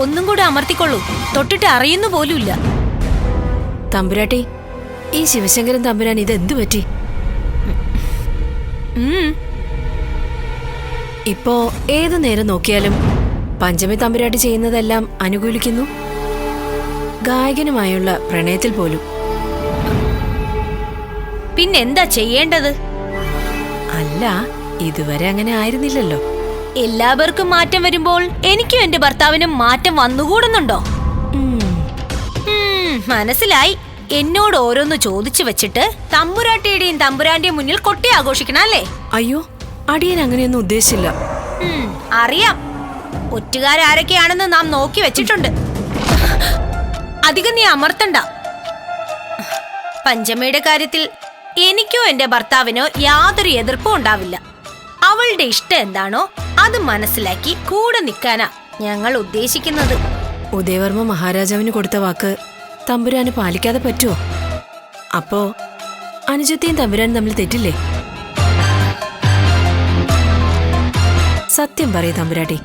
ഒന്നും കൂടെ അമർത്തിക്കൊള്ളൂ. തൊട്ടിട്ട് അറിയുന്നു പോലുമില്ല. തമ്പുരാട്ടി ഈ ശിവശങ്കരൻ തമ്പുരാൻ ഇത് എന്തു പറ്റി ഇപ്പോ ഏതു നേരം നോക്കിയാലും പഞ്ചമി തമ്പുരാട്ടി ചെയ്യുന്നതെല്ലാം അനുകൂലിക്കുന്നു. ഗായകനുമായുള്ള പ്രണയത്തിൽ പോലും. പിന്നെന്താ ചെയ്യേണ്ടത്? അല്ല ഇതുവരെ അങ്ങനെ ആയിരുന്നില്ലല്ലോ. എല്ലാവർക്കും മാറ്റം വരുമ്പോൾ എനിക്കും എന്റെ ഭർത്താവിനും മാറ്റം വന്നുകൂടുന്നുണ്ടോ? മനസ്സിലായി. എന്നോട് ഓരോന്ന് ചോദിച്ചു വെച്ചിട്ട് തമ്പുരാട്ടിയുടെയും തമ്പുരാന്റെയും മുന്നിൽ കൊട്ടി ആഘോഷിക്കണം അല്ലേ? അയ്യോ അടിയൻ അങ്ങനെയൊന്നും ഉദ്ദേശിച്ചില്ല. അറിയാം. ഒറ്റുകാരാരൊക്കെയാണെന്ന് നാം നോക്കി വെച്ചിട്ടുണ്ട്. അധികം നീ അമർത്തണ്ട. പഞ്ചമയുടെ കാര്യത്തിൽ എനിക്കോ എന്റെ ഭർത്താവിനോ യാതൊരു എതിർപ്പും ഉണ്ടാവില്ല. അവളുടെ ഇഷ്ടം എന്താണോ അത് മനസ്സിലാക്കി കൂടെ നിൽക്കാനാ ഞങ്ങൾ ഉദ്ദേശിക്കുന്നത്. ഉദയവർമ്മ മഹാരാജാവിന് കൊടുത്ത വാക്ക് തമ്പുരാന് പാലിക്കാതെ പറ്റുമോ അപ്പോ അനുജത്തെയും തമ്പുരാനും തമ്മിൽ തെറ്റില്ലേ? സത്യം പറയൂ തമ്പുരാട്ടി.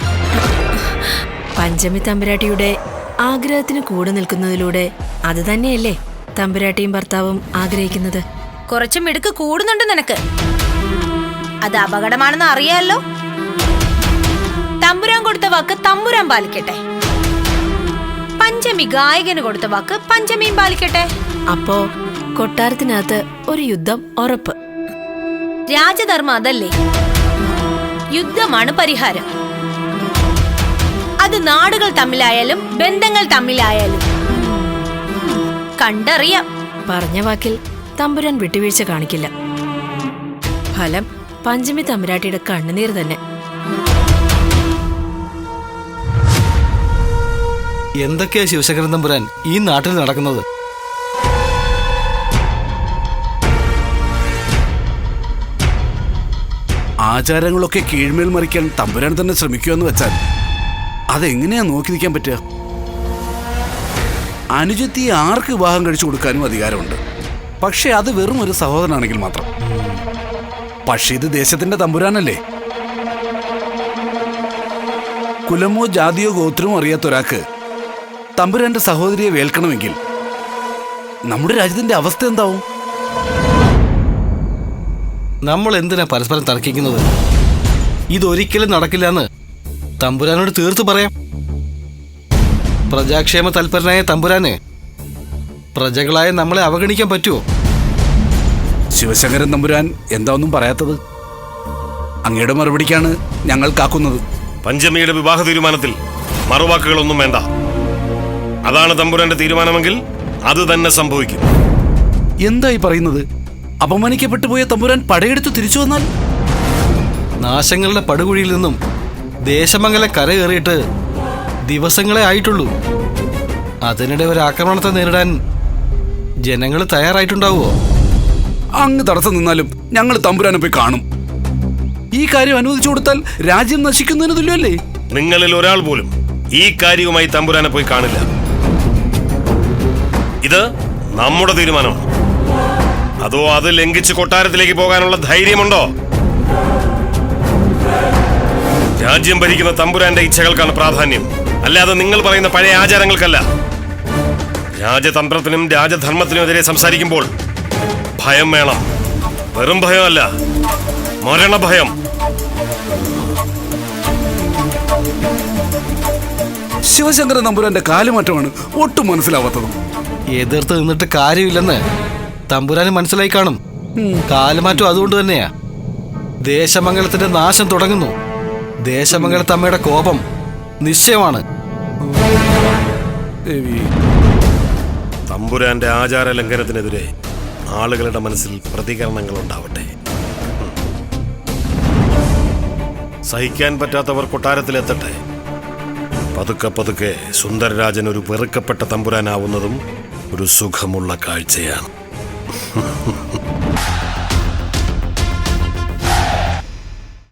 പഞ്ചമി തമ്പുരാട്ടിയുടെ ആഗ്രഹത്തിന് കൂടെ നിൽക്കുന്നതിലൂടെ അത് തന്നെയല്ലേ തമ്പുരാട്ടിയും ഭർത്താവും ആഗ്രഹിക്കുന്നത്? കുറച്ച് മിടുക്ക് കൂടുന്നുണ്ട് നിനക്ക്. അത് അപകടമാണെന്ന് അറിയാലോ. തമ്പുരാൻ കൊടുത്ത വാക്ക് തമ്പുരാൻ പാലിക്കട്ടെ. പഞ്ചമി ഗായകന് കൊടുത്ത വാക്ക് പഞ്ചമിയും പാലിക്കട്ടെ. അപ്പോ കൊട്ടാരത്തിനകത്ത് ഒരു യുദ്ധം ഉറപ്പ്. രാജധർമ്മ അതല്ലേ? യുദ്ധമാണ് പരിഹാരം. അത് നാടുകൾ തമ്മിലായാലും ബന്ധങ്ങൾ തമ്മിലായാലും. കണ്ടറിയാം. പറഞ്ഞ വാക്കിൽ തമ്പുരാൻ വിട്ടുവീഴ്ച കാണിക്കില്ല. ഫലം പഞ്ചമി തമ്പുരാട്ടിയുടെ കണ്ണുനീർ തന്നെ. എന്തൊക്കെയാ ശിവശങ്കരൻ തമ്പുരാൻ ഈ നാട്ടിൽ നടക്കുന്നത്? ആചാരങ്ങളൊക്കെ കീഴ്മേൽ മറിക്കാൻ തമ്പുരാൻ തന്നെ ശ്രമിക്കുമെന്ന് വെച്ചാൽ അതെങ്ങനെയാ നോക്കി നിൽക്കാൻ പറ്റുക? അനുജത്തി ആർക്ക് വിവാഹം കഴിച്ചു കൊടുക്കാനും അധികാരമുണ്ട്. പക്ഷെ അത് വെറും ഒരു സഹോദരനാണെങ്കിൽ മാത്രം. പക്ഷെ ഇത് ദേശത്തിന്റെ തമ്പുരാനല്ലേ? കുലമോ ജാതിയോ ഗോത്രമോ അറിയാത്ത ഒരാൾക്ക് തമ്പുരാന്റെ സഹോദരിയെ വേൽക്കണമെങ്കിൽ നമ്മുടെ രാജ്യത്തിന്റെ അവസ്ഥ എന്താവും? നമ്മൾ എന്തിനാ പരസ്പരം തർക്കിക്കുന്നത്? ഇതൊരിക്കലും നടക്കില്ല എന്ന് തമ്പുരാനോട് തീർത്ത് പറയാം. പ്രജാക്ഷേമ തൽപരനായ തമ്പുരാന് പ്രജകളായ നമ്മളെ അവഗണിക്കാൻ പറ്റുമോ ശിവശങ്കരൻ തമ്പുരാൻ എന്താ ഒന്നും പറയാത്തത്? അങ്ങയുടെ മറുപടിക്കാണ് ഞങ്ങൾ കാക്കുന്നത്. പഞ്ചമിയുടെ വിവാഹ തീരുമാനത്തിൽ മറുവാക്കുകളൊന്നും വേണ്ട. അതാണ് തമ്പുരാന്റെ തീരുമാനമെങ്കിൽ അത് തന്നെ സംഭവിക്കും. എന്തായി പറയുന്നത്? അപമാനിക്കപ്പെട്ടു പോയ തമ്പുരാൻ പടയെടുത്ത് തിരിച്ചു വന്നാൽ? നാശങ്ങളുടെ പടുകുഴിയിൽ നിന്നും ദേശമംഗല കരകയറിയിട്ട് ദിവസങ്ങളെ ആയിട്ടുള്ളൂ. അതിനിടെ ഒരു ആക്രമണത്തെ നേരിടാൻ ജനങ്ങൾ തയ്യാറായിട്ടുണ്ടാവുമോ? അങ്ങ് തടസ്സം നിന്നാലും ഞങ്ങൾ തമ്പുരാനെ പോയി കാണും. ഈ കാര്യം അനുവദിച്ചു കൊടുത്താൽ രാജ്യം നശിക്കുന്നതിന് തുല്യമല്ലേ നിങ്ങളിൽ ഒരാൾ പോലും ഈ കാര്യവുമായി തമ്പുരാനെ പോയി കാണില്ല. ഇത് നമ്മുടെ തീരുമാനമാണ്. അതോ അത് ലംഘിച്ച് കൊട്ടാരത്തിലേക്ക് പോകാനുള്ള ധൈര്യമുണ്ടോ? രാജ്യം ഭരിക്കുന്ന തമ്പുരാന്റെ ഇച്ഛകൾക്കാണ് പ്രാധാന്യം. അല്ലാതെ നിങ്ങൾ പറയുന്ന പഴയ ആചാരങ്ങൾക്കല്ല. രാജതന്ത്രത്തിനും രാജധർമ്മത്തിനും എതിരെ സംസാരിക്കുമ്പോൾ ഭയം വേണം. വെറും ഭയമല്ല. മരണഭയം. ശിവശങ്കരൻ തമ്പുരാന്റെ കാലുമാറ്റമാണ് ഒട്ടും മനസ്സിലാവാത്തതും. എതിർത്ത് നിന്നിട്ട് കാര്യമില്ലെന്ന് തമ്പുരാന് മനസ്സിലായി കാണും. കാലുമാറ്റം അതുകൊണ്ട് തന്നെയാ. ദേശമംഗലത്തിന്റെ നാശം തുടങ്ങുന്നു. ദേശമംഗലത്തമ്മയുടെ കോപം നിശ്ചയമാണ്. ദേവി. തമ്പുരാന്റെ ആചാര ലംഘനത്തിനെതിരെ ആളുകളുടെ മനസ്സിൽ പ്രതികരണങ്ങൾ ഉണ്ടാവട്ടെ സഹിക്കാൻ പറ്റാത്തവർ കൊട്ടാരത്തിലെത്തട്ടെ. പതുക്കെ പതുക്കെ സുന്ദരരാജൻ ഒരു വെറുക്കപ്പെട്ട തമ്പുരാനാവുന്നതും ഒരു സുഖമുള്ള കാഴ്ചയാണ്.